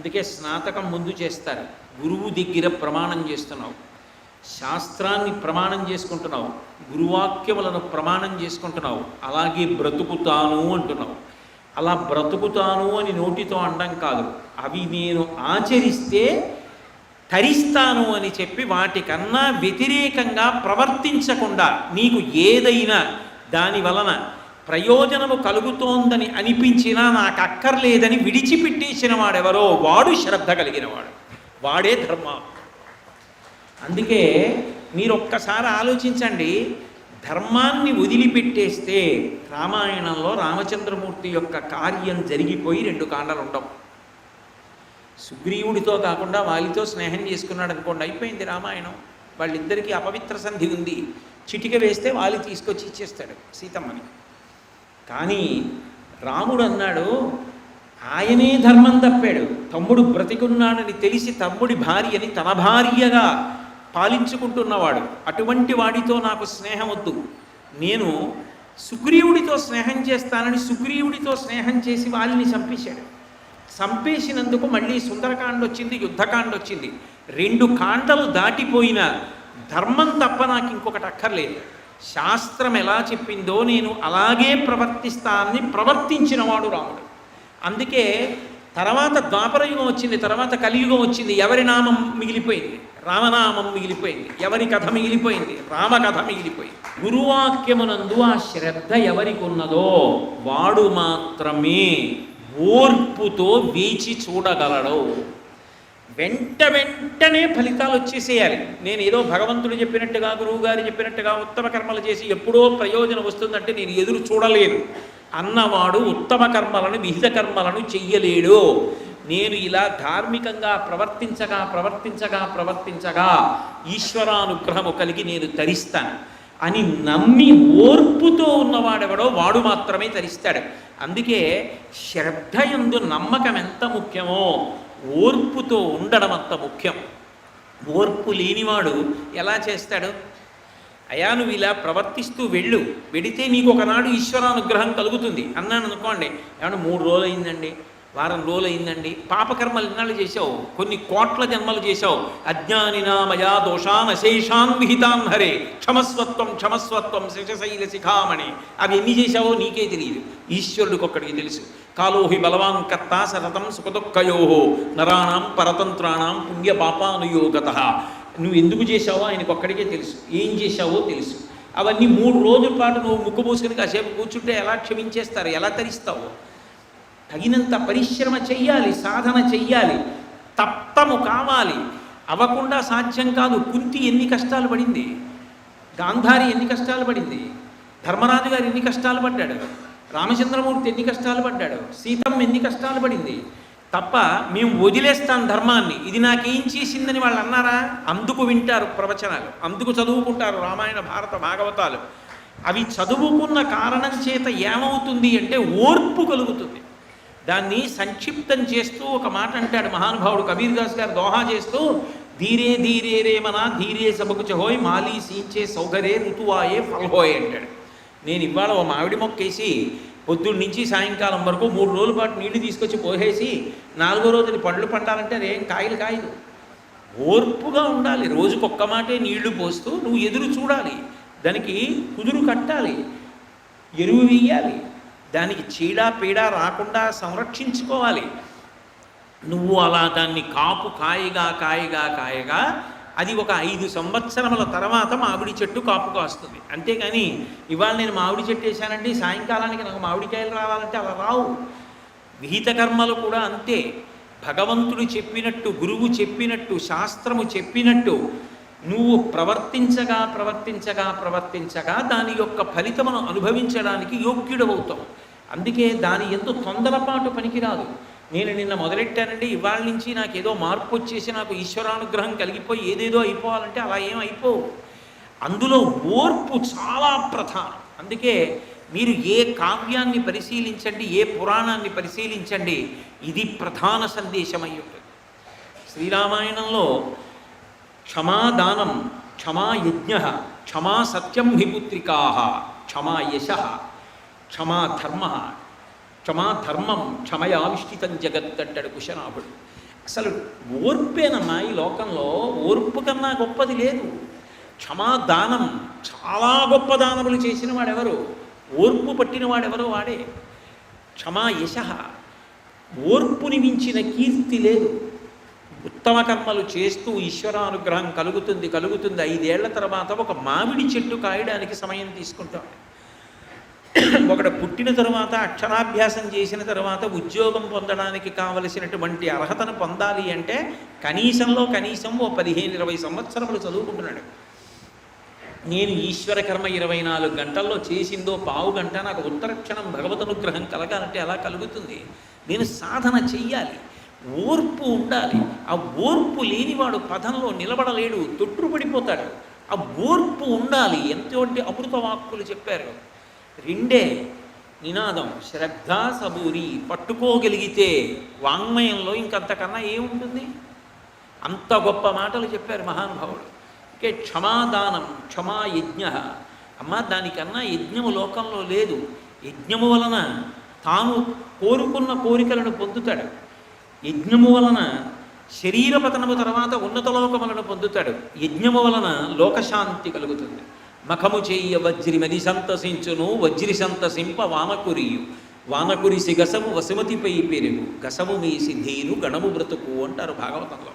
అందుకే స్నాతకం ముందు చేస్తారు. గురువు దగ్గర ప్రమాణం చేస్తున్నావు. శాస్త్రాన్ని ప్రమాణం చేసుకుంటున్నావు. గురువాక్యములను ప్రమాణం చేసుకుంటున్నావు. అలాగే బ్రతుకుతాను అంటున్నావు. అలా బ్రతుకుతాను అని నోటితో అనడం కాదు. అవి నేను ఆచరిస్తే తరిస్తాను అని చెప్పి వాటికన్నా వ్యతిరేకంగా ప్రవర్తించకుండా నీకు ఏదైనా దాని వలన ప్రయోజనము కలుగుతోందని అనిపించినా నాకు అక్కర్లేదని విడిచిపెట్టేసిన వాడెవరో వాడు శ్రద్ధ కలిగినవాడు. వాడే ధర్మ. అందుకే మీరు ఒక్కసారి ఆలోచించండి ధర్మాన్ని వదిలిపెట్టేస్తే రామాయణంలో రామచంద్రమూర్తి యొక్క కార్యం జరిగిపోయి రెండు కాండలు ఉండవు సుగ్రీవుడితో కాకుండా వాలితో స్నేహం చేసుకున్నాడు అనుకోండి అయిపోయింది రామాయణం. వాళ్ళిద్దరికీ అపవిత్ర సంధి ఉంది. చిటిక వేస్తే వాలి తీసుకొచ్చి ఇచ్చేస్తాడు సీతమ్మని. కానీ రాముడు అన్నాడు ఆయనే ధర్మం తప్పాడు. తమ్ముడు బ్రతికున్నాడని తెలిసి తమ్ముడి భార్యని తన భార్యగా పాలించుకుంటున్నవాడు. అటువంటి వాడితో నాకు స్నేహం వద్దు. నేను సుగ్రీవుడితో స్నేహం చేస్తానని సుగ్రీవుడితో స్నేహం చేసి వాళ్ళని చంపేశాడు. చంపేసినందుకు మళ్ళీ సుందరకాండ వచ్చింది యుద్ధకాండ వచ్చింది. రెండు కాండలు దాటిపోయిన ధర్మం తప్ప నాకు ఇంకొకటి అక్కర్లేదు. శాస్త్రం ఎలా చెప్పిందో నేను అలాగే ప్రవర్తిస్తానని ప్రవర్తించినవాడు రాముడు. అందుకే తర్వాత ద్వాపరయుగం వచ్చింది తర్వాత కలియుగం వచ్చింది ఎవరి నామం మిగిలిపోయింది? రామనామం మిగిలిపోయింది. ఎవరి కథ మిగిలిపోయింది? రామ కథ మిగిలిపోయింది. గురువాక్యమునందు ఆ శ్రద్ధ ఎవరికి ఉన్నదో వాడు మాత్రమే ఓర్పుతో వేచి చూడగలడు. వెంట వెంటనే ఫలితాలు వచ్చేసేయాలి. నేను ఏదో భగవంతుడు చెప్పినట్టుగా గురువు గారు చెప్పినట్టుగా ఉత్తమ కర్మలు చేసి ఎప్పుడో ప్రయోజనం వస్తుందంటే నేను ఎదురు చూడలేను అన్నవాడు ఉత్తమ కర్మలను విహిత కర్మలను చెయ్యలేడు. నేను ఇలా ధార్మికంగా ప్రవర్తించగా ప్రవర్తించగా ప్రవర్తించగా ఈశ్వరానుగ్రహము కలిగి నేను తరిస్తాను. అని నమ్మి ఓర్పుతో ఉన్నవాడెవడో వాడు మాత్రమే తరిస్తాడు. అందుకే శ్రద్ధ యందు నమ్మకం ఎంత ముఖ్యమో ఓర్పుతో ఉండడం అంత ముఖ్యం. ఓర్పు లేనివాడు ఎలా చేస్తాడు? అయా నువ్వు ఇలా ప్రవర్తిస్తూ వెళ్ళు. వెడితే నీకు ఒకనాడు ఈశ్వరానుగ్రహం కలుగుతుంది. అన్నాను అనుకోండి ఏమన్నా మూడు రోజులు అయిందండి వారం రోజులైందండి. పాపకర్మలు ఇన్నాళ్ళు చేశావు. కొన్ని కోట్ల జన్మలు చేశావు. అజ్ఞానినా మయా దోషాన్ అశేషాన్ విహితాన్ హరే. క్షమస్వత్వం క్షమస్వత్వం శిషశైల శిఖామణి. అవి ఎన్ని చేశావో నీకే తెలియదు. ఈశ్వరుడికి ఒక్కడికి తెలుసు. కాలోహి బలవాన్ కర్త సతతం సుఖదుఃఖయోహో నరాణం పరతంత్రాణం పుణ్య పాపానుయోగత నువ్వు ఎందుకు చేశావో ఆయనకు ఒక్కడికే తెలుసు. ఏం చేశావో తెలుసు. అవన్నీ మూడు రోజుల పాటు నువ్వు ముక్కు మూసుకుని కాసేపు కూర్చుంటే ఎలా క్షమించేస్తారు? ఎలా తరిస్తావు? తగినంత పరిశ్రమ చెయ్యాలి సాధన చెయ్యాలి తప్పము కావాలి. అవ్వకుండా సాధ్యం కాదు. కుంతి ఎన్ని కష్టాలు పడింది? గాంధారి ఎన్ని కష్టాలు పడింది? ధర్మరాజు గారు ఎన్ని కష్టాలు పడ్డాడు? రామచంద్రమూర్తి ఎన్ని కష్టాలు పడ్డాడు? సీతమ్మ ఎన్ని కష్టాలు పడింది? తప్ప మేము వదిలేస్తాం ధర్మాన్ని. ఇది నాకేం చేసిందని వాళ్ళు అన్నారా? అందుకు వింటారు ప్రవచనాలు. అందుకు చదువుకుంటారు రామాయణ భారత భాగవతాలు. అవి చదువుకున్న కారణం చేత ఏమవుతుంది అంటే ఓర్పు కలుగుతుంది. దాన్ని సంక్షిప్తం చేస్తూ ఒక మాట అంటాడు మహానుభావుడు కబీర్ దాస్ గారు దోహా చేస్తూ ధీరే ధీరే రేమన ధీరే సబకుచహోయ్ మాలి సీంచే సౌగరే ఋతువాయే ఫల్హోయ్ అంటాడు. నేను ఇవాళ ఓ మామిడి మొక్కేసి పొద్దున్న నుంచి సాయంకాలం వరకు మూడు రోజుల పాటు నీళ్ళు తీసుకొచ్చి పోసేసి నాలుగో రోజుని పండ్లు పండాలంటే ఏం కాయలు కాయలు? ఓర్పుగా ఉండాలి. రోజుకొక్క మాటే నీళ్ళు పోస్తూ నువ్వు ఎదురు చూడాలి. దానికి కుదురు కట్టాలి. ఎరువు వేయాలి దానికి చీడ పీడ రాకుండా సంరక్షించుకోవాలి. నువ్వు అలా దాన్ని కాపు కాయగా కాయగా కాయగా అది ఒక ఐదు సంవత్సరముల తర్వాత మామిడి చెట్టు కాపు కాస్తుంది అంతేగాని ఇవాళ నేను మామిడి చెట్టు వేసానండి సాయంకాలానికి నాకు మామిడికాయలు రావాలంటే అలా రావు. విహిత కర్మలు కూడా అంతే. భగవంతుడు చెప్పినట్టు గురువు చెప్పినట్టు శాస్త్రము చెప్పినట్టు నువ్వు ప్రవర్తించగా ప్రవర్తించగా ప్రవర్తించగా దాని యొక్క ఫలితమును అనుభవించడానికి యోగ్యుడవుతావు అందుకే దాని ఎందు తొందరపాటు పనికిరాదు. నేను నిన్న మొదలెట్టానండి ఇవాళ నుంచి నాకు ఏదో మార్పు వచ్చేసి నాకు ఈశ్వరానుగ్రహం కలిగిపోయి ఏదేదో అయిపోవాలంటే అలా ఏం అయిపోవు. అందులో ఓర్పు చాలా ప్రధానం. అందుకే మీరు ఏ కావ్యాన్ని పరిశీలించండి ఏ పురాణాన్ని పరిశీలించండి ఇది ప్రధాన సందేశం అయి ఉంటుంది. శ్రీరామాయణంలో క్షమాదానం క్షమా యజ్ఞ క్షమా సత్యం హిపుత్రికా క్షమా యశ క్షమా ధర్మ. క్షమా ధర్మం క్షమయావిష్ఠితం జగత్ అంటాడు కుశనాభుడు. అసలు ఓర్పేనమ్మా ఈ లోకంలో? ఓర్పు కన్నా గొప్పది లేదు. క్షమాదానం చాలా గొప్ప దానములు చేసిన వాడెవరు? ఓర్పు పట్టిన వాడెవరో వాడే. క్షమా యశ. ఓర్పుని మించిన కీర్తి లేదు. ఉత్తమ కర్మలు చేస్తూ ఈశ్వరానుగ్రహం కలుగుతుంది కలుగుతుంది. ఐదేళ్ళ తర్వాత ఒక మామిడి చెట్టు కాయడానికి సమయం తీసుకుంటాడు. ఒకడు పుట్టిన తర్వాత అక్షరాభ్యాసం చేసిన తర్వాత ఉద్యోగం పొందడానికి కావలసినటువంటి అర్హతను పొందాలి అంటే కనీసంలో కనీసం ఓ పదిహేను ఇరవై సంవత్సరములు చదువుకుంటున్నాడు. నేను ఈశ్వర కర్మ ఇరవై నాలుగు గంటల్లో చేసిందో పావు గంట నాకు ఉత్తరక్షణం భగవద్ కలగాలంటే ఎలా కలుగుతుంది? నేను సాధన చెయ్యాలి ఓర్పు ఉండాలి. ఆ ఓర్పు లేనివాడు పదంలో నిలబడలేడు తొట్టుపడిపోతాడు ఆ ఓర్పు ఉండాలి ఎంతోటి అమృత వాక్కులు చెప్పారు. రెండే నినాదం. శ్రద్ధ సబూరి పట్టుకోగలిగితే వాంగ్మయంలో ఇంకంతకన్నా ఏముంటుంది? అంత గొప్ప మాటలు చెప్పారు మహానుభావుడు ఇంకే క్షమాదానం క్షమా యజ్ఞ అమ్మ దానికన్నా యజ్ఞము లోకంలో లేదు. యజ్ఞము వలన తాను కోరుకున్న కోరికలను పొందుతాడు. యజ్ఞము వలన శరీర పతనము తర్వాత ఉన్నత లోకములను పొందుతాడు. యజ్ఞము వలన లోకశాంతి కలుగుతుంది. మఖము చెయ్య వజ్రి మది సంతసించును వజ్రి సంతసింప వానకురియు వానకురి గసము వసుమతిపై పెరుగు. గసము మీసి ధీను గణము బ్రతుకు అంటారు భాగవతంలో.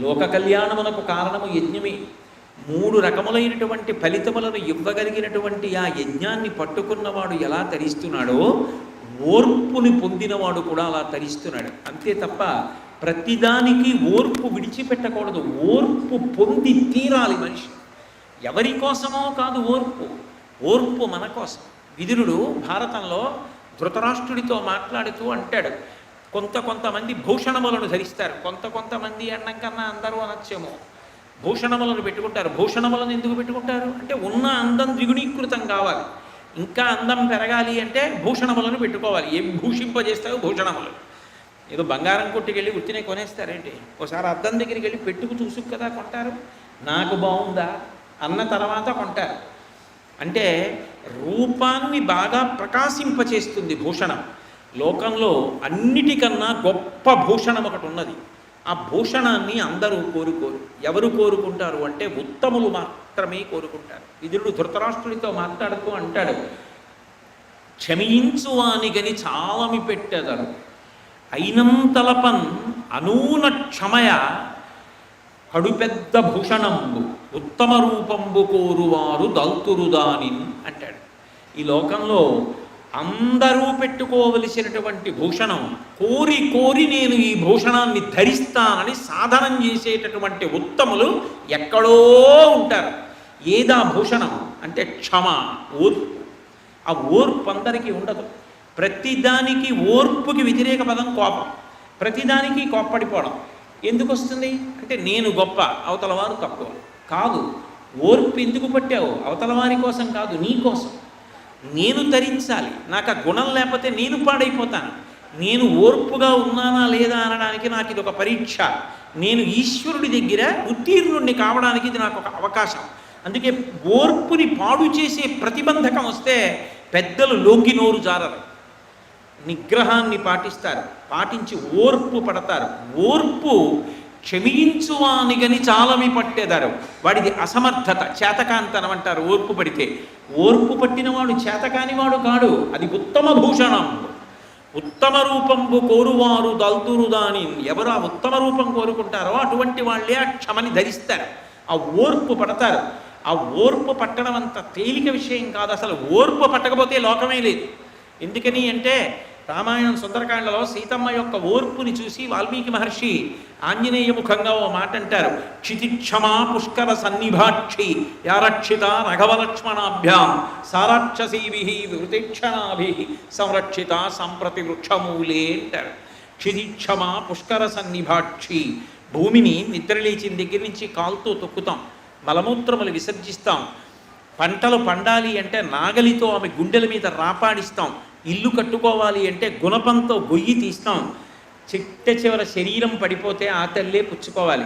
లోక కళ్యాణమునకు కారణము యజ్ఞమే. మూడు రకములైనటువంటి ఫలితములను ఇవ్వగలిగినటువంటి ఆ యజ్ఞాన్ని పట్టుకున్నవాడు ఎలా తరిస్తున్నాడో ఓర్పుని పొందినవాడు కూడా అలా తరిస్తున్నాడు. అంతే తప్ప ప్రతిదానికి ఓర్పు విడిచిపెట్టకూడదు. ఓర్పు పొంది తీరాలి మనిషి. ఎవరి కోసమో కాదు ఓర్పు. ఓర్పు మన కోసం. విదురుడు భారతంలో ధృతరాష్ట్రుడితో మాట్లాడుతూ అంటాడు కొంత కొంతమంది భూషణములను ధరిస్తారు. కొంత కొంతమంది అన్నం కన్నా అందరూ అనొచ్చేమో. భూషణములను పెట్టుకుంటారు. భూషణములను ఎందుకు పెట్టుకుంటారు? అంటే ఉన్న అందం ద్విగుణీకృతం కావాలి. ఇంకా అందం పెరగాలి అంటే భూషణములను పెట్టుకోవాలి. ఏం భూషింపజేస్తావు భూషణములు? ఏదో బంగారం కొట్టుకెళ్ళి ఉత్తినే కొనేస్తారేంటి? ఒకసారి అద్దం దగ్గరికి వెళ్ళి పెట్టుకు చూసుకు కదా కొంటారు. నాకు బాగుందా? అన్న తర్వాత కొంటారు. అంటే రూపాన్ని బాగా ప్రకాశింపచేస్తుంది భూషణం. లోకంలో అన్నిటికన్నా గొప్ప భూషణం ఒకటి ఉన్నది. ఆ భూషణాన్ని అందరూ కోరుకోరు ఎవరు కోరుకుంటారు అంటే ఉత్తములు మాత్రమే కోరుకుంటారు. విదురుడు ధృతరాష్ట్రుడితో మాట్లాడుతూ అంటాడు క్షమించువానిగని చాలమి పెట్టెదరు అయినంతలపన్ అనూన క్షమయ కడుపెద్ద భూషణంబు. ఉత్తమ రూపంబు కోరువారు దల్తురు దానిన్ అంటాడు. ఈ లోకంలో అందరూ పెట్టుకోవలసినటువంటి భూషణం కోరి కోరి నేను ఈ భూషణాన్ని ధరిస్తానని సాధనం చేసేటటువంటి ఉత్తములు ఎక్కడో ఉంటారు. ఏదా భూషణం అంటే క్షమ ఓర్పు. ఆ ఓర్పు అందరికీ ఉండదు. ప్రతిదానికి ఓర్పుకి వ్యతిరేక పదం కోపం. ప్రతిదానికి కోప్పడిపోవడం. ఎందుకు వస్తుంది? అంటే నేను గొప్ప అవతల వారు తక్కువ. కాదు ఓర్పు ఎందుకు పట్టావు? అవతల వారి కోసం కాదు నీ కోసం. నేను ధరించాలి. నాకు ఆ గుణం లేకపోతే నేను పాడైపోతాను. నేను ఓర్పుగా ఉన్నానా లేదా అనడానికి నాకు ఇది ఒక పరీక్ష. నేను ఈశ్వరుడి దగ్గర ఉత్తీర్ణుడిని కావడానికి ఇది నాకు ఒక అవకాశం. అందుకే ఓర్పుని పాడు చేసే ప్రతిబంధకం వస్తే పెద్దలు లోకి నోరు జారరు. నిగ్రహాన్ని పాటిస్తారు. పాటించి ఓర్పు పడతారు. ఓర్పు క్షమించువానిగని చాలమి పట్టేదారు. వాడిది అసమర్థత చేతకాంతనం అంటారు ఓర్పు పడితే. ఓర్పు పట్టినవాడు చేతకానివాడు కాడు అది ఉత్తమ భూషణం. ఉత్తమ రూపంబు కోరువారు దల్తురు దాని ఎవరు ఆ ఉత్తమ రూపం కోరుకుంటారో అటువంటి వాళ్ళే ఆ క్షమని ధరిస్తారు. ఆ ఓర్పు పడతారు. ఆ ఓర్పు పట్టడం అంత తేలిక విషయం కాదు. అసలు ఓర్పు పట్టకపోతే లోకమే లేదు. ఎందుకని అంటే రామాయణం సుందరకాండలో సీతమ్మ యొక్క ఓర్పుని చూసి వాల్మీకి మహర్షి ఆంజనేయ ముఖంగా ఓ మాట అంటారు. క్షితిక్షమా పుష్కర సన్నిభాక్షి యారక్షిత రఘవలక్ష్మణాభ్యాం సారాక్షసీభి వృతిక్షణాభి సంరక్షిత సంప్రతి వృక్షమూలే అంటారు. క్షితిక్షమా పుష్కర సన్నిభాక్షి భూమిని నిద్రలేచిన దగ్గర నుంచి కాలుతో తొక్కుతాం మలమూత్రములు విసర్జిస్తాం పంటలు పండాలి అంటే నాగలితో ఆమె గుండెల మీద రాపాడిస్తాం ఇల్లు కట్టుకోవాలి అంటే గుణపంతో గొయ్యి తీస్తాం. చిట్ట చివర శరీరం పడిపోతే ఆ తల్లే పుచ్చుకోవాలి.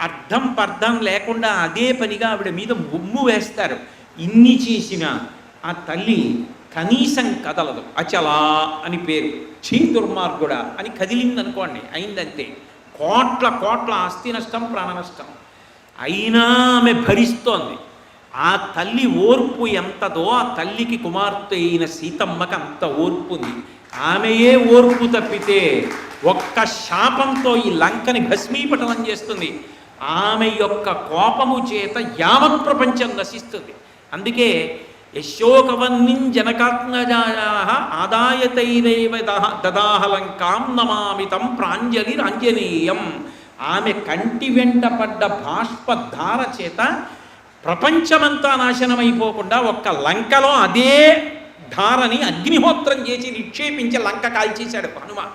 అర్థం పర్థం లేకుండా అదే పనిగా ఆవిడ మీద ముమ్ము వేస్తారు. ఇన్ని చేసిన ఆ తల్లి కనీసం కదలదు. అచలా అని పేరు. చీ దుర్మార్గుడ అని కదిలిందనుకోండి. అయిందంతే. కోట్ల కోట్ల ఆస్తి నష్టం ప్రాణ నష్టం. అయినా ఆమె భరిస్తోంది. ఆ తల్లి ఓర్పు ఎంతదో ఆ తల్లికి కుమార్తె అయిన సీతమ్మకి అంత ఓర్పు ఉంది. ఆమెయే ఓర్పు తప్పితే ఒక్క శాపంతో ఈ లంకని భస్మీపటనం చేస్తుంది. ఆమె యొక్క కోపము చేత యావత్ ప్రపంచం నశిస్తుంది. అందుకే యశోకవన్నిం జనకాత్మజా ఆదాయతైరేవ దహ- దదాహలంకాం నమామితం ప్రాంజలి రాంజనీయం ఆమె కంటి వెంట పడ్డ బాష్పధార చేత ప్రపంచమంతా నాశనమైపోకుండా ఒక్క లంకలో అదే ధారని అగ్నిహోత్రం చేసి నిక్షేపించి లంక కాల్చేశాడు హనుమ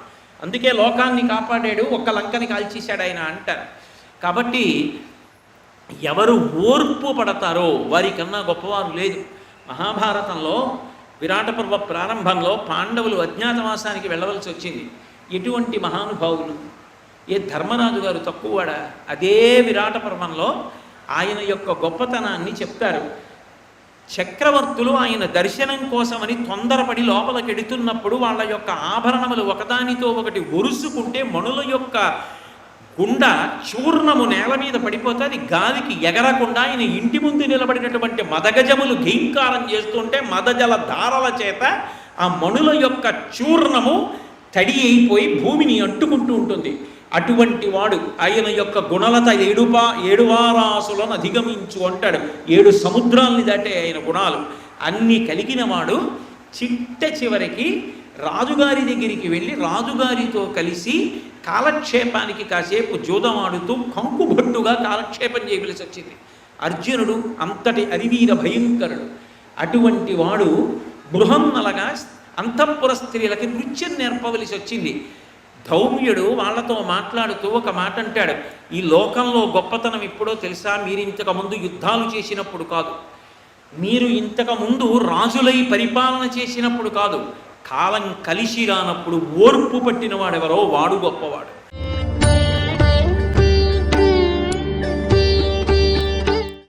అందుకే లోకాన్ని కాపాడాడు ఒక్క లంకని కాల్చేశాడు ఆయన అంటారు. కాబట్టి ఎవరు ఓర్పు పడతారో వారికన్నా గొప్పవారు లేదు. మహాభారతంలో విరాట పర్వ ప్రారంభంలో పాండవులు అజ్ఞాతవాసానికి వెళ్ళవలసి వచ్చింది. ఎటువంటి మహానుభావులు? ఏ ధర్మరాజు గారు తక్కువవాడా? అదే విరాట పర్వంలో ఆయన యొక్క గొప్పతనాన్ని చెప్తారు. చక్రవర్తులు ఆయన దర్శనం కోసమని తొందరపడి లోపలికి ఎడుతున్నప్పుడు వాళ్ళ యొక్క ఆభరణములు ఒకదానితో ఒకటి ఒరుసుకుంటే మణుల యొక్క గుండ చూర్ణము నేల మీద పడిపోతే అది గాలికి ఎగరకుండా ఆయన ఇంటి ముందు నిలబడినటువంటి మదగజములు ఘీంకారం చేస్తుంటే మదజల ధారల చేత ఆ మణుల యొక్క చూర్ణము తడి అయిపోయి భూమిని అంటుకుంటూ ఉంటుంది. అటువంటి వాడు ఆయన యొక్క గుణలత ఏడుపా ఏడువారాసులను అధిగమించు అంటాడు. ఏడు సముద్రాల్ని దాటే ఆయన గుణాలు. అన్నీ కలిగిన వాడు చిట్ట చివరికి రాజుగారి దగ్గరికి వెళ్ళి రాజుగారితో కలిసి కాలక్షేపానికి కాసేపు జూదమాడుతూ కంకుబొట్టుగా కాలక్షేపం చేయవలసి వచ్చింది. అర్జునుడు అంతటి అరివీర భయంకరుడు. అటువంటి వాడు బృహన్నలగా అంతఃపుర స్త్రీలకి నృత్యం నేర్పవలసి వచ్చింది. ధౌమ్యుడు వాళ్ళతో మాట్లాడుతూ ఒక మాట అంటాడు. ఈ లోకంలో గొప్పతనం ఎప్పుడో తెలుసా? మీరు ఇంతకుముందు యుద్ధాలు చేసినప్పుడు కాదు. మీరు ఇంతకు ముందు రాజులై పరిపాలన చేసినప్పుడు కాదు. కాలం కలిసి రానప్పుడు ఓర్పు పట్టిన వాడెవరో వాడు గొప్పవాడు.